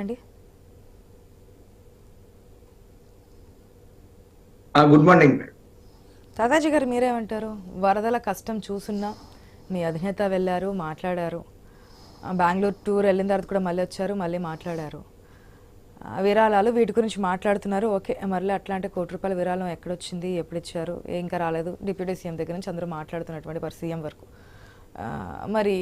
అండి. Good morning. Dadaji గారు మీరేమంటారు? వరదల కష్టం చూసున్నా మీ అధినేత వెళ్ళారు మాట్లాడారు. బెంగళూరు టూర్ వెళ్ళిన తర్వాత కూడా మళ్ళీ వచ్చారు మళ్ళీ మాట్లాడారు. విరాళాలు వీటి గురించి మాట్లాడుతున్నారు. ఓకే మళ్ళీ అట్లాంటి కోటి రూపాయల విరాళం ఎక్కడొచ్చింది ఎప్పుడు ఇచ్చారు ఏ ఇంకా రాలేదు. డిప్యూటీ సీఎం దగ్గర నుంచి అందరూ మాట్లాడుతున్నటువంటి వారు సీఎం వరకు. మరి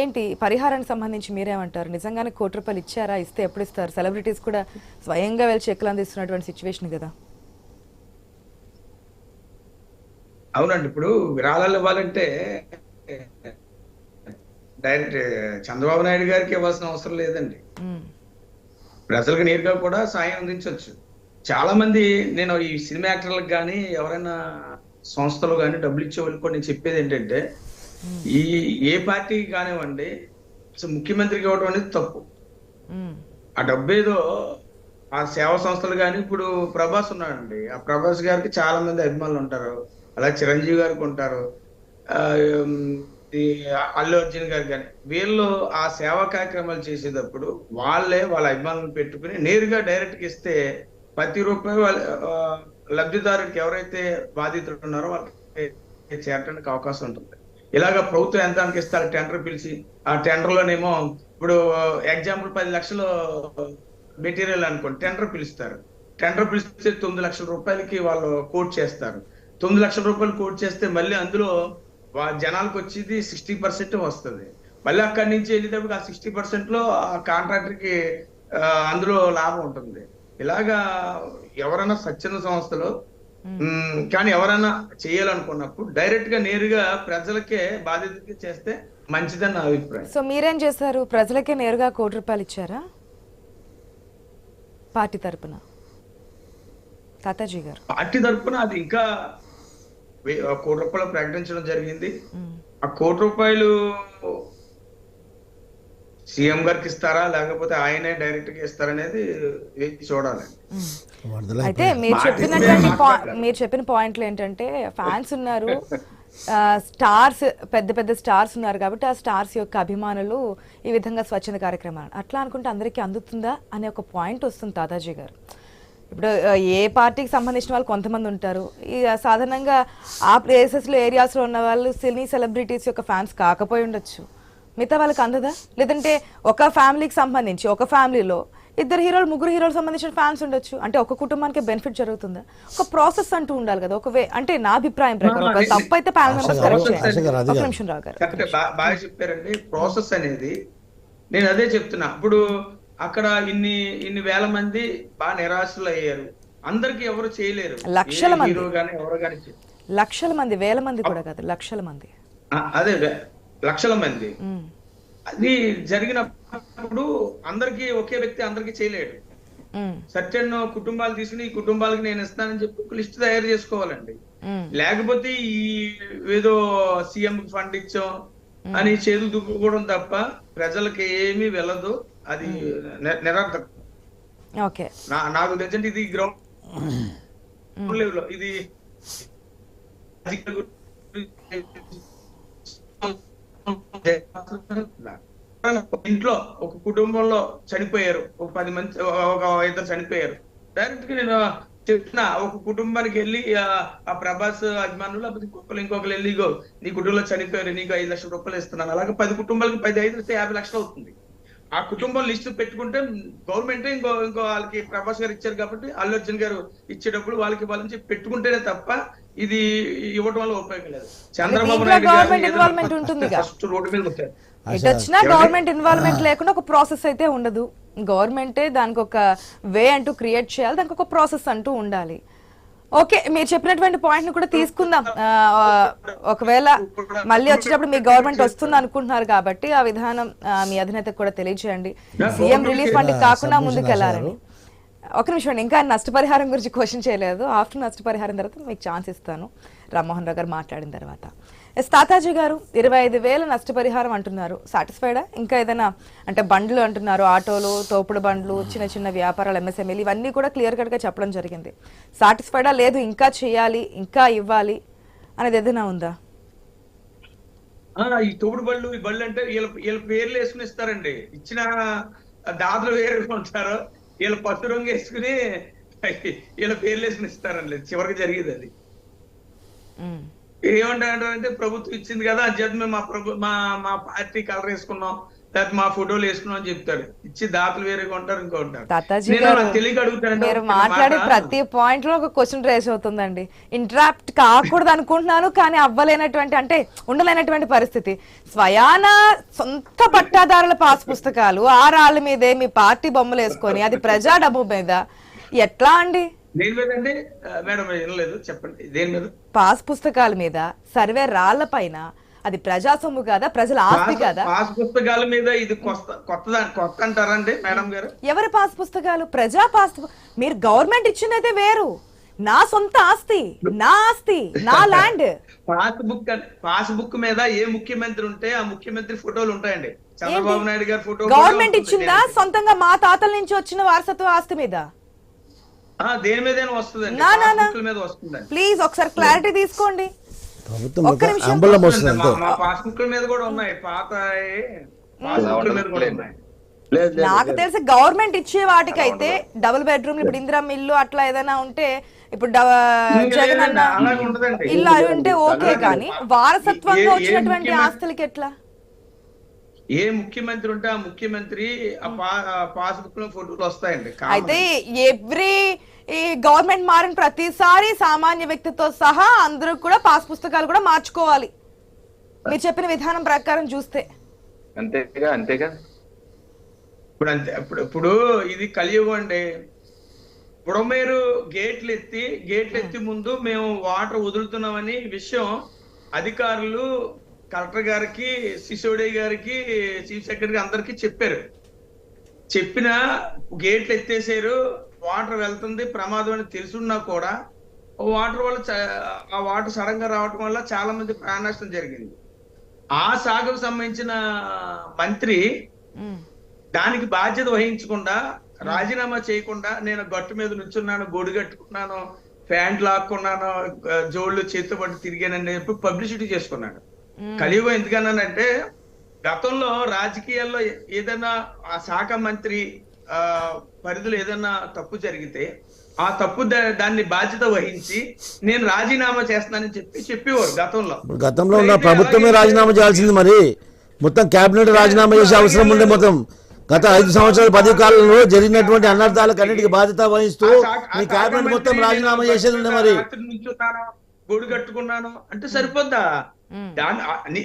ఏంటి పరిహారానికి సంబంధించి మీరేమంటారు? నిజంగానే కోటి రూపాయలు ఇచ్చారా? ఇస్తే ఎప్పుడు ఇస్తారు? సెలబ్రిటీస్ కూడా స్వయంగా వెళ్ళి చెక్కులు అందిస్తున్నటువంటి సిచ్యువేషన్ కదా. అవునండి. ఇప్పుడు విరాళాలు ఇవ్వాలంటే డైరెక్ట్ చంద్రబాబు నాయుడు గారికి ఇవ్వాల్సిన అవసరం లేదండి. ప్రజలకు నేరుగా కూడా సాయం అందించవచ్చు. చాలా మంది నేను ఈ సినిమా యాక్టర్లకు కానీ ఎవరైనా సంస్థలు కానీ డబ్బులు ఇచ్చే కూడా నేను చెప్పేది ఏంటంటే ఈ ఏ పార్టీకి కానివ్వండి అసలు ముఖ్యమంత్రికి ఇవ్వడం అనేది తప్పు. ఆ డబ్బు ఏదో ఆ సేవా సంస్థలు కానీ ఇప్పుడు ప్రభాస్ ఉన్నాడండి. ఆ ప్రభాస్ గారికి చాలా మంది అభిమానులు ఉంటారు. అలా చిరంజీవి గారికి ఉంటారు. అల్లు అర్జున్ గారికి కానీ వీళ్ళు ఆ సేవా కార్యక్రమాలు చేసేటప్పుడు వాళ్ళే వాళ్ళ అభిమానులను పెట్టుకుని నేరుగా డైరెక్ట్గా ఇస్తే ప్రతి రూపాయి వాళ్ళ లబ్ధిదారుడికి ఎవరైతే బాధితులు ఉన్నారో వాళ్ళకి చేరడానికి అవకాశం ఉంటుంది. ఇలాగ ప్రభుత్వం ఎంత ఇస్తారు? టెండర్ పిలిచి ఆ టెండర్ లోనేమో ఇప్పుడు ఎగ్జాంపుల్ పది లక్షలు మెటీరియల్ అనుకోండి టెండర్ పిలుస్తారు. టెండర్ పిలిస్తే తొమ్మిది లక్షల రూపాయలకి వాళ్ళు కోట్ చేస్తారు. తొమ్మిది లక్షల రూపాయలు కోట్ చేస్తే మళ్ళీ అందులో జనాలకు వచ్చేది సిక్స్టీ పర్సెంట్ వస్తుంది. మళ్ళీ అక్కడి నుంచి వెళ్ళేటప్పుడు ఆ సిక్స్టీ పర్సెంట్లో ఆ కాంట్రాక్టర్కి అందులో లాభం ఉంటుంది. ఇలాగా ఎవరైనా స్వచ్ఛంద సంస్థలు కానీ ఎవరైనా చేయాలనుకున్నప్పుడు డైరెక్ట్గా నేరుగా ప్రజలకే బాధ్యతకి చేస్తే మంచిదని నా అభిప్రాయం. సో మీరేం చేశారు ప్రజలకే నేరుగా కోటి రూపాయలు ఇచ్చారా? పార్టీ తరపున? తాతాజీ గారు. పార్టీ తరఫున అది ఇంకా కోటి రూపాయలు ప్రకటించడం జరిగింది. ఆ కోటి రూపాయలు సీఎం గారికి ఇస్తారా? లేకపోతే ఆయనే డైరెక్ట్గా ఇస్తారనేది చూడాలి. అయితే మీరు చెప్పినటువంటి. మీరు చెప్పిన పాయింట్లు ఏంటంటే ఫ్యాన్స్ ఉన్నారు స్టార్స్ పెద్ద పెద్ద స్టార్స్ ఉన్నారు కాబట్టి ఆ స్టార్స్ యొక్క అభిమానులు ఈ విధంగా స్వచ్ఛంద కార్యక్రమాలు. అట్లా అనుకుంటే అందరికీ అందుతుందా అనే ఒక పాయింట్ వస్తుంది తాతాజీ గారు. ఇప్పుడు ఏ పార్టీకి సంబంధించిన వాళ్ళు కొంతమంది ఉంటారు. ఈ సాధారణంగా ఆ ప్లేసెస్లో ఏరియాస్లో ఉన్న వాళ్ళు సినీ సెలబ్రిటీస్ యొక్క ఫ్యాన్స్ కాకపోయి ఉండొచ్చు. మిగతా వాళ్ళకి అందదా? లేదంటే ఒక ఫ్యామిలీకి సంబంధించి ఒక ఫ్యామిలీలో ఇద్దరు హీరోలు ముగ్గురు హీరోలు సంబంధించిన ఫ్యాన్స్ ఉండొచ్చు. అంటే ఒక కుటుంబానికి బెనిఫిట్ జరుగుతుందా? ఒక ప్రాసెస్ అంటూ ఉండాలి కదా ఒక వే అంటే నా అభిప్రాయం ప్రకారం తప్పు అయితే ప్యానల్ మెంబర్స్ కరెక్ట్. ఒక. నిమిషం రావు గారు. బాగా చెప్పారండి. ప్రాసెస్ అనేది నేను అదే చెప్తున్నా. ఇప్పుడు అక్కడ ఇన్ని ఇన్ని వేల మంది బాగా నిరాశలు అయ్యారు. అందరికి ఎవరు చేయలేరు. లక్షల మంది. హీరో గానీ ఎవరు గానీ చే- లక్షల మంది వేల మంది కూడా కాదు లక్షల మంది. అదే లక్షల మంది. అది జరిగినప్పుడు అందరికి ఒకే వ్యక్తి అందరికి చేయలేడు. సర్టెన్ కుటుంబాలు తీసుకుని ఈ కుటుంబాలకి నేను ఇస్తానని చెప్పి ఒక లిస్ట్ తయారు చేసుకోవాలండి. లేకపోతే ఈ ఏదో సీఎం ఫండ్ ఇచ్చాం అని చేతులు దుక్కుకోవడం తప్ప ప్రజలకి ఏమీ వెళ్ళదు. అది ని- నిరర్థకం. ఓకే. నా నాకు తెలిసింది ఇది గ్రౌండ్ లెవెల్ ఇది ఇంట్లో ఒక కుటుంబంలో చనిపోయారు. ఒక పది మంది ఒక ఇద్దరు చనిపోయారు. డైరెక్ట్గా నేను చెప్పిన ఒక కుటుంబానికి వెళ్ళి ఆ, ప్రభాస్ అభిమానులు లేకపోతే ఇంకొకరు ఇంకొకరు వెళ్ళి ఇగో నీ కుటుంబంలో చనిపోయారు నీకు ఐదు లక్షల రూపాయలు ఇస్తున్నాను. అలాగే పది కుటుంబాలకి పది ఐదు వస్తే యాభై లక్షలు అవుతుంది. ఆ కుటుంబం లిస్ట్ పెట్టుకుంటే గవర్నమెంట్ ఇంకో ఇంకో వాళ్ళకి ప్రభాస్ గారు ఇచ్చారు కాబట్టి అల్లు అర్జున్ గారు ఇచ్చేటప్పుడు వాళ్ళకి వాళ్ళని చెప్పి పెట్టుకుంటేనే తప్ప ఇది ఇవ్వడం వల్ల ఉపయోగం లేదు. చంద్రబాబు నాయుడు గారు government involvement ఉంటుందిగా. ఫస్ట్ రోడ్డు మీద వచ్చారు ఎటు వచ్చినా గవర్నమెంట్ ఇన్వాల్వ్మెంట్ లేకుండా ఒక ప్రాసెస్ అయితే ఉండదు. గవర్నమెంటే దానికి ఒక వే అంటూ క్రియేట్ చేయాలి దానికి ఒక ప్రాసెస్ అంటూ ఉండాలి. ఓకే మీరు చెప్పినటువంటి పాయింట్ని కూడా తీసుకుందాం. ఒకవేళ మళ్ళీ వచ్చేటప్పుడు మీ గవర్నమెంట్ వస్తుంది అనుకుంటున్నారు కాబట్టి ఆ విధానం మీ అధినేతకు కూడా తెలియజేయండి సీఎం రిలీఫ్ ఫండ్ కాకుండా ముందుకు వెళ్ళాలని ఒక నిమిషం అండి. ఇంకా నష్టపరిహారం గురించి క్వశ్చన్ చేయలేదు. ఆఫ్టర్ నష్టపరిహారం తర్వాత మీకు ఛాన్స్ ఇస్తాను. రామ్మోహన్ రావు గారు మాట్లాడిన తర్వాత. ఎస్ తాతాజీ గారు ఇరవై ఐదు వేల నష్టపరిహారం అంటున్నారు. సాటిస్ఫైడా ఇంకా ఏదైనా అంటే బండ్లు అంటున్నారు. ఆటోలు తోపుడు బండ్లు చిన్న చిన్న వ్యాపారాలు ఎంఎస్ఎంఈలు ఇవన్నీ కూడా క్లియర్ కట్గా చెప్పడం జరిగింది. సాటిస్ఫైడా లేదు ఇంకా చేయాలి ఇంకా ఇవ్వాలి అనేది ఏదైనా ఉందా? ఈ తోపుడు బళ్ళు ఈ బళ్ళు అంటే వీళ్ళ వీళ్ళ పేర్లు వేసుకుని ఇస్తారండి. ఇచ్చిన దాతలు వేరు ఉంటారు. వీళ్ళు పసుపు రంగు వేసుకుని వీళ్ళ పేర్లు వేసుకుని ఇస్తారండి. చివరికి జరిగేది అది. ఏమంటారంటే ప్రభుత్వం ఇచ్చింది కదా అని చెప్పి మా ప్రభు మా మా పార్టీ కలర్ వేసుకున్నాం. లేకపోతే మా ఫోటోలు వేసుకున్నాం అని చెప్తారు ఇచ్చి దాతలు వేరేగా ఉంటారు ఇంకో ఉంటారు తెలియక అడుగుతానంటే మీరు మాట్లాడే మాట. ప్రతి పాయింట్లో ఒక క్వశ్చన్ రేస్ అవుతుందండి. ఇంటరాప్ట్ కాకూడదు అనుకుంటున్నాను కానీ అవ్వలేనటువంటి అంటే ఉండలేనటువంటి పరిస్థితి. స్వయాన సొంత పట్టాదారుల పాస్ పుస్తకాలు ఆ రాళ్ళ మీదే మీ పార్టీ బొమ్మలు వేసుకొని అది ప్రజా డబ్బు మీద. ఎట్లా అండి? దేని మీద అండి? మేడం చెప్పండి. దేని మీద? పాస్ పుస్తకాల మీద సర్వే రాళ్ళ పైన అది ప్రజా సొమ్ము కాదా? ప్రజల ఆస్తి కాదా? పాస్ పుస్తకాల మీద ఇది కొత్త కొత్త అంటారండి మేడం గారు? ఎవరి పాస్ పుస్తకాలు? ప్రజా పాస్ మీరు గవర్నమెంట్ ఇచ్చినదే వేరు. నా సొంత ఆస్తి నా ఆస్తి నా land. Pass book pass book మీద ఏ ముఖ్యమంత్రి ఉంటే ఆ ముఖ్యమంత్రి ఫోటోలు ఉంటాయండి. చంద్రబాబు నాయుడు గారి ఫోటో గవర్నమెంట్. ఇచ్చిందా? సొంతంగా మా తాతల నుంచి వచ్చిన వారసత్వ ఆస్తి మీద? దేని మీద వస్తుందండి. ప్లీజ్ ఒకసారి క్లారిటీ తీసుకోండి. ప్రభుత్వం ఒక్క ఒక నిమిషం. అంబలం వస్తుంది. మీద కూడా ఉన్నాయి. పాత నాకు. తెలిసి గవర్నమెంట్ ఇచ్చే వాటికైతే డబుల్ బెడ్రూమ్ ఇప్పుడు ఇందిరా ఇల్లు అట్లా ఏదైనా ఉంటే ఇప్పుడు జగన్ అన్న. ఇల్లు అవి ఉంటే ఓకే కానీ వారసత్వంగా వచ్చినటువంటి ముఖ్యమంత్రి- ఆస్తులకి ఎట్లా? ఏ ముఖ్యమంత్రి ఉంటే ఆ ముఖ్యమంత్రి ఆ పా- ఆ పాస్ బుక్లో ఫోటోలు వస్తాయండి. అయితే ఎవ్రీ ఈ గవర్నమెంట్ మారిన ప్రతిసారి సామాన్య వ్యక్తితో సహా అందరూ కూడా పాస్ పుస్తకాలు కూడా మార్చుకోవాలి. మీరు చెప్పిన విధానం ప్రకారం చూస్తే. అంతేగా అంతేగా? ఇప్పుడు అంతే ఇప్పుడు ఇప్పుడు ఇది కలియుగం అండి. బుడమేరు గేట్లు ఎత్తి గేట్లు ఎత్తి ముందు మేము వాటర్ వదులుతున్నామని విషయం అధికారులు కలెక్టర్ గారికి సిసోడి గారికి చీఫ్ సెక్రటరీ అందరికి చెప్పారు. చెప్పిన గేట్లు ఎత్తేసారు వాటర్ వెళ్తుంది ప్రమాదం అని తెలుసున్నా కూడా వాటర్ వల్ల ఆ వాటర్ సడన్గా రావటం వల్ల చాలా మంది ప్రాణ నష్టం జరిగింది. ఆ శాఖకు సంబంధించిన మంత్రి దానికి బాధ్యత వహించకుండా రాజీనామా చేయకుండా నేను గట్టు మీద నుంచున్నాను గొడు కట్టుకున్నాను ప్యాంట్ లాక్కున్నాను జోళ్ళు చేతితో పట్టి తిరిగానని చెప్పి పబ్లిసిటీ చేసుకున్నాడు. కలియుగం ఎందుకన్నానంటే గతంలో రాజకీయాల్లో ఏదైనా ఆ శాఖ మంత్రి పరిధిలో ఏదైనా తప్పు జరిగితే ఆ తప్పు దాన్ని బాధ్యత వహించి నేను రాజీనామా చేస్తానని చెప్పి చెప్పేవారు గతంలో. గతంలో ఉన్న ప్రభుత్వమే రాజీనామా చేయాల్సింది మరి. మొత్తం కేబినెట్ రాజీనామా చేసే అవసరం ఉండే మొత్తం. గత ఐదు సంవత్సరాల పది కాలంలో జరిగినటువంటి అనర్థాలకు అన్నిటికీ బాధ్యత వహిస్తూ మీ కేబినెట్ మొత్తం రాజీనామా చేసేది ఉండే మరి. గొడు కట్టుకున్నాను. అంటే సరిపోద్దా. దాని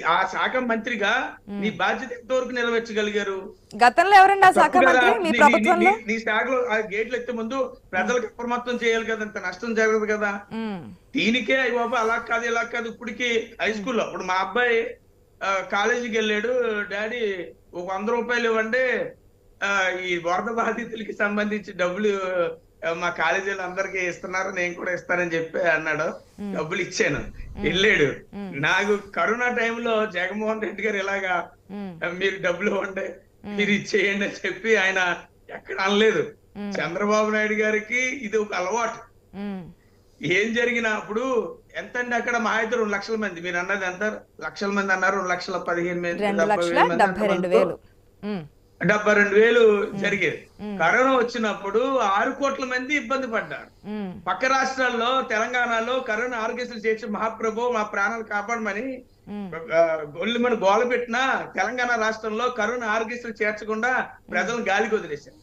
ఆ- శాఖ మంత్రిగా నీ బాధ్యత ఎంతవరకు నెరవేర్చగలిగారు గతంలో ఎవరండి ఆ శాఖ. మంత్రి? మీ నీ- ప్రభుత్వంలో? శాఖలో ఆ గేట్లు ఎత్తే ముందు ప్రజలకు అప్రమత్తం చేయాలి కదా అంత నష్టం జరగదు కదా. దీనికే అయ్యి బాబా అలా కాదు ఇలా కాదు. ఇప్పటికి హై స్కూల్లో ఇప్పుడు మా అబ్బాయి కాలేజీకి వెళ్ళాడు. డాడీ ఒక వంద రూపాయలు ఇవ్వండి. ఈ వరద బాధితులకి సంబంధించి డబ్బులు మా కాలేజీలో అందరికి ఇస్తున్నారు నేను కూడా ఇస్తానని చెప్పి అన్నాడు. డబ్బులు ఇచ్చాను. వెళ్ళాడు. నాకు కరోనా టైంలో జగన్మోహన్ రెడ్డి గారు ఇలాగా మీరు డబ్బులు ఇవ్వండి మీరు ఇచ్చేయండి అని చెప్పి ఆయన ఎక్కడ అనలేదు. చంద్రబాబు నాయుడు గారికి ఇది ఒక అలవాటు. ఏం జరిగినా అప్పుడు ఎంత అండి అక్కడ మా అయితే రెండు లక్షల మంది. మీరు అన్నది ఎంత? లక్షల మంది అన్నారు రెండు లక్షల పదిహేను మంది డెబ్బై రెండు వేలు జరిగేది. కరోనా వచ్చినప్పుడు ఆరు కోట్ల మంది ఇబ్బంది పడ్డారు. పక్క రాష్ట్రాల్లో తెలంగాణలో కరోనా ఆరోగ్యశ్రీ చేర్చి మహాప్రభు మా ప్రాణాలు కాపాడమని గొల్లు మన గోల పెట్టినా తెలంగాణ రాష్ట్రంలో కరోనా ఆరోగ్యశ్రీ చేర్చకుండా ప్రజలను గాలికి వదిలేశారు.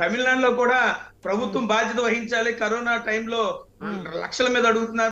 తమిళనాడులో కూడా ప్రభుత్వం బాధ్యత వహించాలి కరోనా టైంలో లక్షల మీద అడుగుతున్నారు.